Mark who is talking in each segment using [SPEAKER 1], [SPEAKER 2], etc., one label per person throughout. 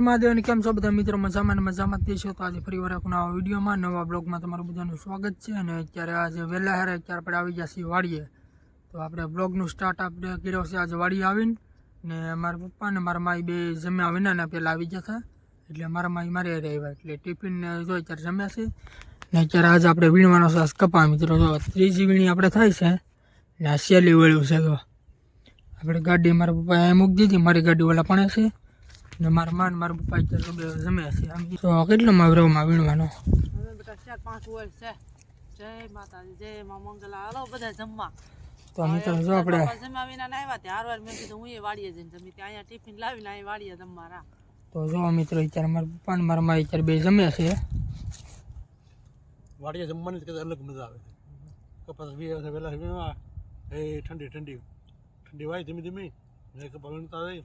[SPEAKER 1] હર મહાદેવ અને કેમ છો બધા મિત્રો? મજામાં અને મજામાં તે છો તો આજે ફરી વાર એક નવા વિડીયોમાં, નવા બ્લોગમાં તમારું બધાનું સ્વાગત છે. અને અત્યારે આજે વહેલા હારે અત્યારે આપણે આવી ગયા છીએ વાડીએ. તો આપણે બ્લોગનું સ્ટાર્ટ આપણે કર્યો છે આજે વાડી આવીને. ને મારા પપ્પા ને મારા માઈ બે જમ્યા વિના પહેલાં આવી ગયા હતા. એટલે મારા માઈ મારે આવ્યા. એટલે ટિફિન જોઈ અત્યારે જમ્યા છે. ને અત્યારે આજે આપણે વીણવાનો છે કપા, મિત્રો. જો ત્રીજી વીણી આપણે થાય છે. ને આ શેલી વળ્યું છે તો આપણે ગાડી મારા પપ્પાએ મૂકી દીધી. મારી ગાડી ઓલા પણ છે. ને મારા માન મારા પપ્પા અત્યારે તો બે જમ્યા છે. આમ તો કેટલો માવરામાં વીણવાનો?
[SPEAKER 2] હવે બેટા ચાર પાંચ વર્ષ છે. જય માતાજી જય મા મંગલા. હાલો બધા જમવા.
[SPEAKER 1] તો મિત્રો જો આપણે
[SPEAKER 2] જમવા વિના ના ત્યાં. હારવાર મેં કીધું હું એ વાડીએ જઈને જમી ત્યાં અહીંયા ટિફિન લાવીને અહીં વાડીએ જમવા
[SPEAKER 1] તો જો મિત્રો અત્યારે મારા પપ્પા ને મારા માઈ અત્યારે બે જમ્યા છે.
[SPEAKER 3] વાડીએ જમવાની જ કંઈક અલગ મજા આવે છે. કપાસ વહેલા વીણવા. એ ઠંડી ઠંડી. ઠંડી વાય ધીમી ધીમી. કપાસ વીણતા રહી.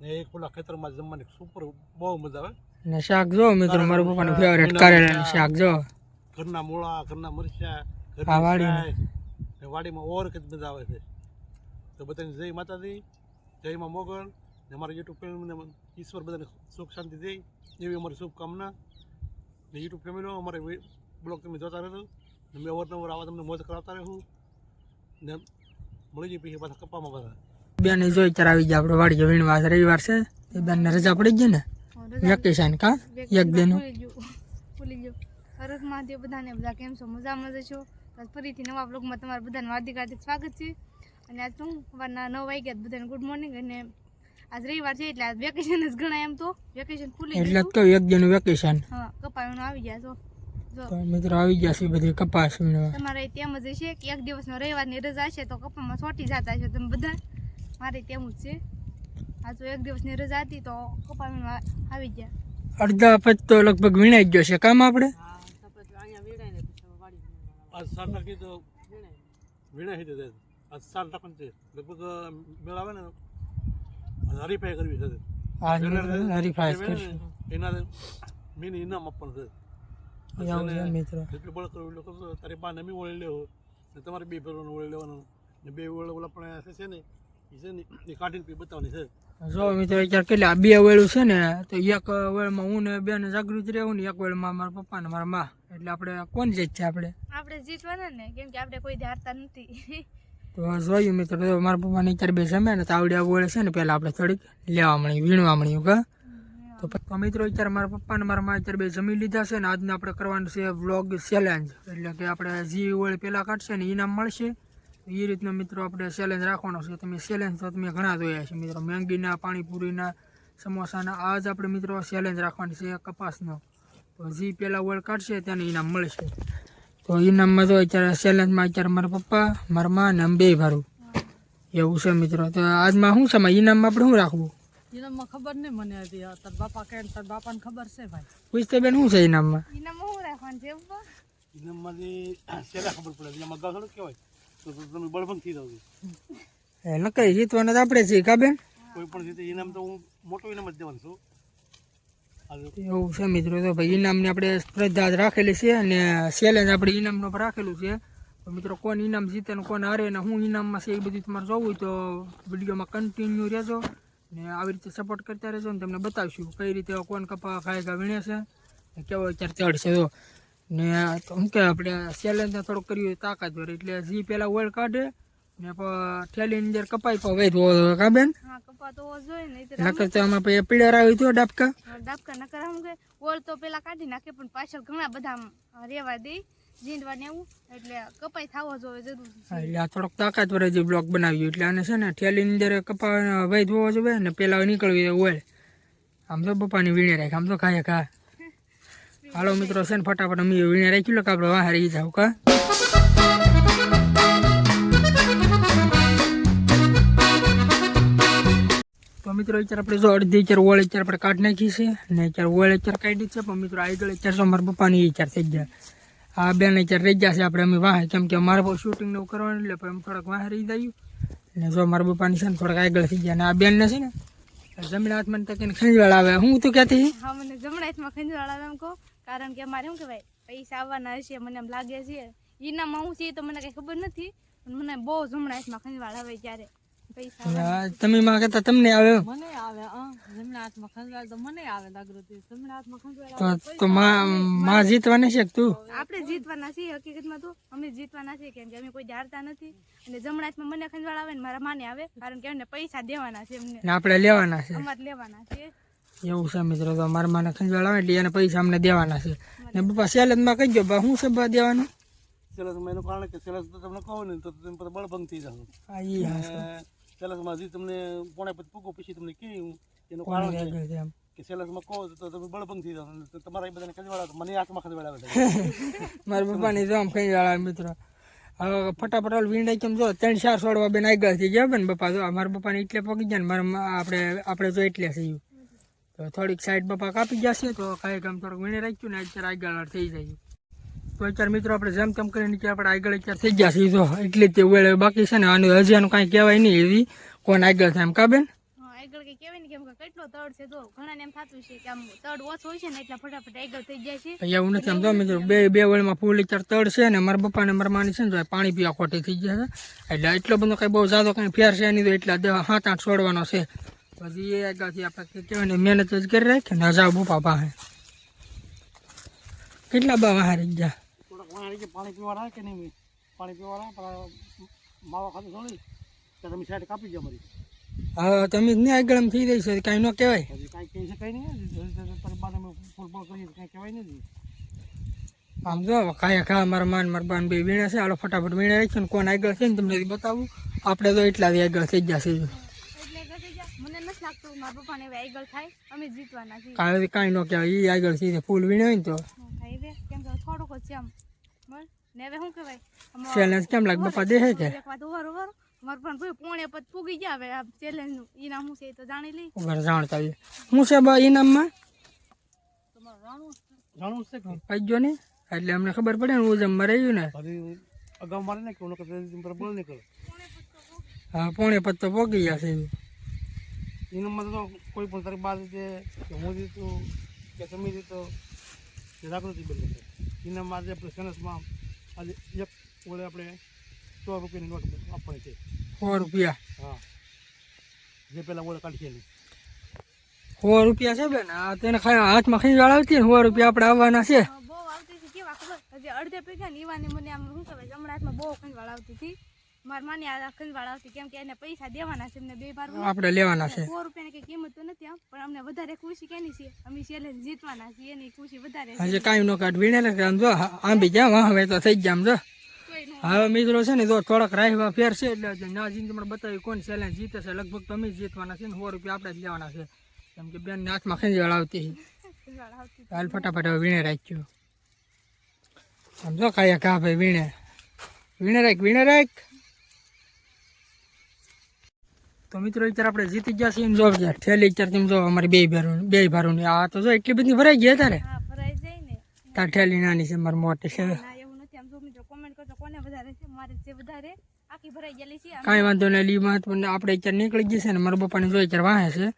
[SPEAKER 3] ને એક પેલા ખેતરમાં જમવાની સુપર બહુ મજા આવે.
[SPEAKER 1] ને શાક જો મિત્રો મારા પપ્પાનું ફેવરેટ કારેલાનું શાક જો.
[SPEAKER 3] ઘરના મૂળા ઘરના મરચા ઘરના
[SPEAKER 1] વાડીમાં.
[SPEAKER 3] ને વાડીમાં ઓર કે મજા આવે છે. તો બધાને જય માતાજી જય માં મોગલ ને અમારા યુટ્યુબ ફેમિલીને ઈશ્વર બધાને સુખ શાંતિ દે એવી અમારી શુભકામના. ને યુટ્યુબ ફેમિલીઓ અમારે બ્લોગ તમે જોતા રહેજો. ને મેં અવારનવાર આવા તમને મોજ કરાવતા રહું. ને મળી જઈએ પછી પાછા કપામાં બધા.
[SPEAKER 1] બેન જોઈ કરાવી ગયા. આપણે વાડીએ વીણવા રવિવાર છે. એ બેનને રજા પડી ગઈ ને? વેકેશન કા? એક દિન
[SPEAKER 4] ભૂલી ગયો. હરક મહાદેવ બધાને બધા કેમ છો? મજામાં મજા છો? ફરીથી નવા બ્લોગમાં તમારું બધાને હાર્દિક હાર્દિક સ્વાગત છે. અને આજ શું? સવારના નવ વાગ્યા બધાને ગુડ મોર્નિંગ અને આજ રવિવાર છે એટલે આજ વેકેશન જ ગણાય એમ તો. વેકેશન ખુલી
[SPEAKER 1] એટલે તો એક દિન વેકેશન
[SPEAKER 4] હા કપાયું આવી ગયા છો.
[SPEAKER 1] મિત્રો આવી ગયા છે બધી કપાસ
[SPEAKER 4] તમારે તેમ જ છે કે એક દિવસનો રવિવારની રજા છે તો કપામાં છોટી જતા છે તમે બધા. મારે તેવું જ છે? આ તો એક દિવસની રજા હતી તો કપામાં આવી ગયા.
[SPEAKER 1] અડધા પચ તો લગભગ વીણાઈ ગયો છે કામ આપણે?
[SPEAKER 2] હા અહીંયા વીણાય ને પછી હવે વાડી
[SPEAKER 3] આજ સાત તો વીણા હિતે છે આજ સાત નાખવાનું છે. લગભગ મેળ આવે ને આજ હરીફાઈ કરવી છે વીણે
[SPEAKER 1] કરશું.
[SPEAKER 3] એના મીની ઇનામ આપવાનું છે
[SPEAKER 1] મિત્રો.
[SPEAKER 3] જેટલું બળ કરવું એટલું કરશો. તારી બા નમી ઓળી લેવો. ને તમારે બે ફેરવાનું ઓળી લેવાનું. ને બે ઓળ ઓલા પણ છે ને ને
[SPEAKER 1] જો મિત્રો અત્યારે કેટલા બે વેળું છે ને તો એક વેળમાં હું ને બેન જાગૃત રહેવું ને એક વેળમાં મારા પપ્પા ને મારા મા. એટલે આપણે કોણ જીત છે આપણે?
[SPEAKER 4] આપણે જીતવાના ને કેમ કે આપણે કોઈ હારતા નથી.
[SPEAKER 1] તો જોયું મિત્રો મારા પપ્પાને અત્યારે બે જમ્યા ને તો આવડે વળે છે ને પહેલાં આપણે થોડીક લેવા મળી વીણવા મળ્યું કે? તો પપ્પા મિત્રો અત્યારે મારા પપ્પા ને મારા મા અત્યારે બે જમી લીધા છે ને આજને આપણે કરવાનું છે વ્લોગ ચેલેન્જ એટલે કે આપણે જે ઓળ પહેલાં કાઢશે ને ઇનામ મળશે. એ રીતનો મિત્રો આપણે ચેલેન્જ રાખવાનો છે. તમે ચેલેન્જ તો તમે ઘણા જોયા છે મિત્રો. મેંગીના પાણીપુરીના સમોસાના આજ આપણે મિત્રો ચેલેન્જ રાખવાની છે કપાસનો. તો જે પહેલાં વર્લ્ડ કાઢશે તેને ઇનામ મળશે. તો ઇનામમાં તો અત્યારે ચેલેન્જમાં અત્યારે મારા પપ્પા મારા મા ને અમે બે ભારું. એવું છે મિત્રો. તો આજમાં શું છે? ઇનામમાં આપણે શું રાખવું?
[SPEAKER 2] ઇનામમાં ખબર નહીં મને હજી. આ તાર બાપા કહે તાર બાપાને ખબર છે ભાઈ.
[SPEAKER 1] પૂછતે બેન શું છે ઇનામમાં
[SPEAKER 4] ઇનામમાં શું રાખવાનું છે
[SPEAKER 3] ઇનામમાં જે ખબર પડે? એમાં અગાઉ કહેવાય તો તમે બળભંગ થઈ જાવ
[SPEAKER 1] એ નકરી જીતવાના તો આપણે છીએ કા બેન?
[SPEAKER 3] કોઈ પણ જીતે ઇનામ તો હું મોટો ઇનામ જ દેવાનું છું.
[SPEAKER 1] એવું છે મિત્રો. તો ભાઈ ઇનામની આપણે સ્પર્ધા જ રાખેલી છે અને ચેલેન્જ આપણે ઇનામનો પર રાખેલું છે. મિત્રો કોણ ઇનામ જીતે ને કોણ હારે ને હું ઇનામમાં છે એ બધું તમારે જોવું હોય તો વિડીયોમાં કન્ટિન્યુ રહેજો ને આવી રીતે સપોર્ટ કરતા રહેજો ને તમને બતાવીશું કઈ રીતે કોણ કપા ખાય કા વીણે છે કેવો અત્યારે ચડશે તો ને તો શું કે આપણે ચેલેન્જને થોડુંક કર્યું હોય તાકાતવર એટલે જી પહેલાં ઓઇલ કાઢે ને ઠેલી ની અંદર કપાઈ પણ વેચવો કા બેન?
[SPEAKER 4] તો ને
[SPEAKER 1] નકર તો આમાં પછી પીળા આવી તો ડાબકા.
[SPEAKER 4] ડાબકા નકર આમ કે ઓળ તો પેલા કાઢી નાખે પણ પાછળ ઘણા બધા રેવા દે જીંડવા ને એવું. એટલે કપાઈ થવો જોઈએ જરૂર
[SPEAKER 1] હા, એટલે આ થોડોક તાકાતવર જે બ્લોક બનાવ્યું. એટલે આને છે ને થેલીની અંદર કપા વહી ધોવો જોઈએ ને પેલા નીકળવી હોય આમ તો બપાની વીણે રાખ આમ તો ખાય ખા. હાલો મિત્રો, છે ને ફટાફટ અમે વીણે રાખ્યું કે આપણે વાહ રહી જાવ, કા? તો મિત્રો, અત્યારે આપણે જો અડધી અત્યારે ઓળ અત્યારે આપણે કાઢ નાખી છે ને અત્યારે ઓળ અત્યારે કાઢી છે, પણ મિત્રો આગળ અત્યારે તો મારા પપ્પાની અત્યારે થઈ ગયા. આ બેન અત્યારે રહી ગયા છે, આપણે અમે વાહ, કેમ કે મારે બહુ શૂટિંગ ને કરવાનું એટલે પણ થોડાક વાહ રહી ગયું ને જો મારા પપ્પાની છે ને થોડાક આગળ થઈ ગયા. ને આ બેનને છે ને, જમીન હાથમાં તકીને ખંજવાળ આવે. હું તું ક્યાંથી?
[SPEAKER 4] જમણા હાથમાં ખંજવાળા એમ કહો. કારણ કે અમારે શું કહેવાય પૈસા આવવાના હશે મને એમ લાગે છે. ઈનામાં હું છે તો મને કઈ ખબર નથી પણ મને બહુ જમણા હાથમાં ખંજવાળ આવે ત્યારે પૈસા
[SPEAKER 1] તમે માં કહેતા તમને આવે
[SPEAKER 2] મને આવે જમણા હાથમાં ખંજવાળ તો મને આવે જાગૃતિ જમણા હાથમાં ખંજવાળ
[SPEAKER 1] તો તો માં માં જીતવાની છે તું?
[SPEAKER 4] આપણે જીતવાના છીએ હકીકતમાં તો. અમે જીતવાના છીએ કેમ કે અમે કોઈ હારતા નથી. અને જમણા હાથમાં મને ખંજવાળ આવે ને મારા માને આવે કારણ કે એમને પૈસા દેવાના છે એમને.
[SPEAKER 1] આપણે લેવાના છે.
[SPEAKER 4] અમારે લેવાના છે.
[SPEAKER 1] એવું છે મિત્રો તો મારા માને ખંજવાળ આવે એટલે એને પૈસા અમને દેવાના છે. ને પપ્પા સેલેદમાં કહીજો બા શું છે બા દેવાનું?
[SPEAKER 3] સેલસમાં એનું કારણ કે સેલસ તો તમને કહો ને તો તમે પછી બળભંગ થઈ જાવ
[SPEAKER 1] હા એ હા.
[SPEAKER 3] સેલસમાં હજી તમને પોણે પછી પૂકો પછી તમને કહ્યું એનું કારણ છે. કે સેલસમાં કહો તો તમે બળભંગ થઈ જાવ તમારા એ બધાને ખંજવાળા મને હાથમાં ખંજવાળા આવે
[SPEAKER 1] મારા પપ્પાની જો આમ ખંજવાળ આવે મિત્રો. હવે ફટાફટ ઓલ વીંડાઈ કેમ જો ત્રણ ચાર સોડવા બેન આગળ થઈ ગયા ને પપ્પા જો મારા પપ્પાને એટલે પગી ગયા ને મારા આપણે આપણે જો એટલે થયું તો થોડીક સાઈડ પપ્પા કાપી જશે તો કાંઈ કામ થોડુંક વીણી રાખ્યું ને અત્યારે આગળ થઈ જાય તો અત્યારે મિત્રો આપણે જેમ તેમ કરીને કે આપણે આગળ અત્યારે થઈ ગયા છીએ. તો એટલી તે વેળે બાકી છે ને આનું હજી આનું કાંઈ કહેવાય નહીં એવી. કોણ આગળ થાય એમ કાબેન
[SPEAKER 4] આગળ કઈ કહેવાય ને કેમ કે કેટલો તડ છે તો ઘણાને એમ થતું છે કે આમ તડ ઓછો હોય છે ને એટલે ફટાફટ આગળ થઈ જાય છે.
[SPEAKER 1] એવું નથી આમ જો મિત્રો. બે બે વેળમાં ફૂલ લીટર તળ છે ને મારા પપ્પાને મારા માની છે ને તો પાણી પીવા ખોટી થઈ ગયા છે. એટલે એટલો બધો કંઈ બહુ જાદો કંઈ ફેર છે નહીં તો એટલા હાથ સાત આઠ છોડવાનો છે. પછી એ આગળથી આપણે કહેવાય ને મહેનત જ કરી રાખે ને જાવ બુપા પાસે કેટલા બા વાહ રહી ગયા?
[SPEAKER 3] કે પાણી પીવા રાખે નહીં? પાણી પીવા રાખે પણ માવા ખાતું થોડી તો તમે સાઈડ કાપી જાઓ મારી.
[SPEAKER 1] હા તમે જ નહીં આગળ થઈ રહી છે કાંઈ ન કહેવાય.
[SPEAKER 3] કાંઈ કહી શકાય નહીં ફૂલ ફૂલ કરીએ કાંઈ કહેવાય નથી
[SPEAKER 1] આમ જો કાંઈ ખા મારા માન મારા બાન બે વીણા છે આલો ફટાફટ વીણા રાખ્યું ને કોણ આગળ છે ને તમને બતાવું. આપણે તો એટલા આગળ થઈ જશે
[SPEAKER 4] એટલે આગળ થઈ જાય મને નથી લાગતું મારા પપ્પાને આગળ થાય. અમે જીતવાના છીએ.
[SPEAKER 1] કાંઈ કાંઈ ન કહેવાય એ આગળ થઈ ફૂલ વીણે હોય ને તો.
[SPEAKER 4] થાય રે કેમ કે થોડુંક જ છે આમ. ને હવે શું કહેવાય?
[SPEAKER 1] ચેલેન્જ કેમ લાગે? કે?
[SPEAKER 4] એક વાત ઊભા ઊભા રહો. પણ ભાઈ પોણે પદ પૂગી ગયા હવે આ ચેલેન્જનું. ઈનામ શું છે એ તો જાણી લઈ
[SPEAKER 1] ઉપર જાણતા આવીએ હું છે બા ઇનામમાં
[SPEAKER 3] છે? કે?
[SPEAKER 1] કઈ ગયો નહીં? એટલે અમને ખબર પડે ને ઉજમમાં રહ્યું ને.
[SPEAKER 3] અગાઉ મારે નહીં કે નહીં કરો
[SPEAKER 1] હા પોણે પત્તો પોગી ગયા છે.
[SPEAKER 3] એનામાં તો કોઈ પણ તારી બાદ રીતે કે હું દીધું કે તમે દીધો કે જાગૃતિ બની છે એના માટે આપણે સનસમાં આજે એક ઓળે આપણે સો રૂપિયાની નોટ આપવાની છે.
[SPEAKER 1] સો રૂપિયા?
[SPEAKER 3] હા. જે પહેલાં ઓળે કાઢીએ. નહીં
[SPEAKER 1] સો રૂપિયા છે બેન આ તેને ખાઈ હાથમાં ખીંજવાળ આવતી સો રૂપિયા આપણે આવવાના છે.
[SPEAKER 4] બહુ આવતી હતી કેવા ખબર? હજી અડધે પૈસા ને મને આમ શું કહેવાય જમણા હાથમાં બહુ ખંજવાળ આવતી હતી. મારી માની આ ખંજવાળ આવતી કેમ કે એને પૈસા દેવાના છે એમને બે બાર
[SPEAKER 1] આપણે લેવાના છે.
[SPEAKER 4] સો રૂપિયાની કઈ કિંમત તો નથી આમ પણ અમને વધારે ખુશી કેની છે? અમે છેલ્લે જીતવાના છીએ એની ખુશી વધારે
[SPEAKER 1] હજી કાંઈ ન કાઢ વીણે ને આમ જો આંબી વાહ હવે તો થઈ જામ જો. હવે મિત્રો છે ને જો થોડાક રાહવા ફેર છે એટલે ના જીને તમને બતાવી કોણ ચેલેન્જ જીતે છે. લગભગ તમે જ જીતવાના છે ને સો રૂપિયા આપણે જ લેવાના છે. કેમ કે બેન હાથમાં ખેંચી આવતી હાલ ફટાફટ હવે વીણે રાખ્યો. સમજો કાયા કા ભાઈ વીણે. વીણે રાખ વીણે રાખ. તો મિત્રો અત્યારે આપણે જીતી ગયા છીએ એમ જો ઠેલી અત્યારે તમે જો અમારી બે ભારું બે ભારું આ તો જો એટલી બધી ભરાઈ ગઈ તારે
[SPEAKER 4] ને?
[SPEAKER 1] તાર ઠેલી નાની છે મારી મોટી છે. કાંઈ વાંધો નહીં લી મહત્વ આપણે અત્યારે નીકળી ગઈ છે ને મારા બપાને જો અત્યારે વાહે છે.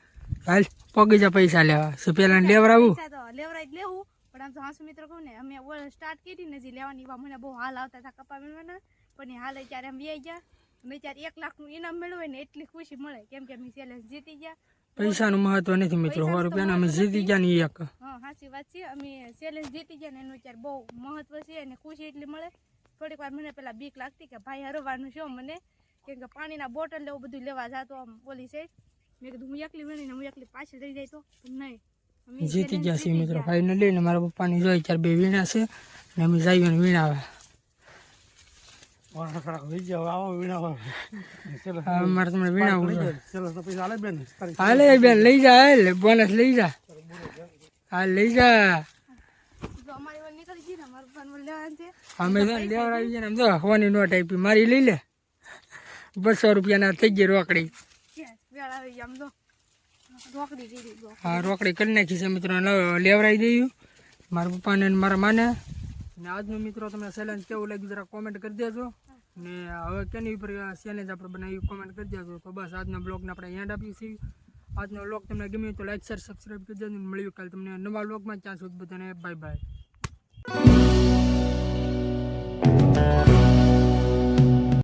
[SPEAKER 1] હાલ પગી જા પૈસા લેવા. છે પેલા
[SPEAKER 4] લેવરાવું? લેવરાઈ લેવું પણ આમ તો હાસુ મિત્રો કહું ને અમે સ્ટાર્ટ કરી ને જે લેવાની મને બહુ હાલ આવતા હતા કપા વીણવાના પણ હાલ અત્યારે વ્યાઈ ગયા. અમે ત્યારે એક લાખનું ઇનામ મેળવે ને એટલી ખુશી મળે. કેમ કે અમે ચેલેન્જ જીતી ગયા.
[SPEAKER 1] પૈસાનું મહત્વ નથી મિત્રો સો રૂપિયાના અમે જીતી ગયા ને એક.
[SPEAKER 4] હા સાચી વાત છે. અમે ચેલેન્જ જીતી ગયા ને એનું અત્યારે બહુ મહત્વ છે અને ખુશી એટલી મળે. થોડીક વાર મને પેલા બીક લાગતી કે ભાઈ હરવાનું છે મને? કેમ કે પાણીના બોટલ લેવું બધું લેવા જાતો આમ પોલીસ સાઈડ મેં કીધું હું એકલી મળીને હું એકલી પાછળ રહી જાય તો? નહીં. અમે
[SPEAKER 1] જીતી ગયા છીએ મિત્રો. ફાઇનલી ને મારા પપ્પાની જોઈ ત્યારે બે વીણા છે ને અમે જઈએ ને વીણાવે
[SPEAKER 3] હાલે બેન
[SPEAKER 1] બેન લઈ જા હાલ બોનસ લઈ જા. હાલ લઈ જા. અમે તો લેવડાવી છે ને આમ નોટ આપી મારી લઈ લે. બસો રૂપિયાના થઈ ગઈ રોકડી.
[SPEAKER 4] આવી
[SPEAKER 1] હા રોકડી કરી નાખી છે મિત્રો. લેવડાવી દઈએ. મારા પપ્પાને ને મારા માને. ને આજનો મિત્રો તમને ચેલેન્જ કેવું લાગ્યું જરા કોમેન્ટ કરી દેજો. ને હવે કેની ઉપર ચેલેન્જ આપણે બનાવી કોમેન્ટ કરી દેજો. તો બસ આજના બ્લોગને આપણે એન્ડ આપીએ છીએ આજનો બ્લોગ તમને ગમ્યો તો લાઈક શેર સબસ્ક્રાઈબ કરી દેજો. મળ્યું કાલે તમને નવા બ્લોગમાં ત્યાં સુધી બધાને બાય બાય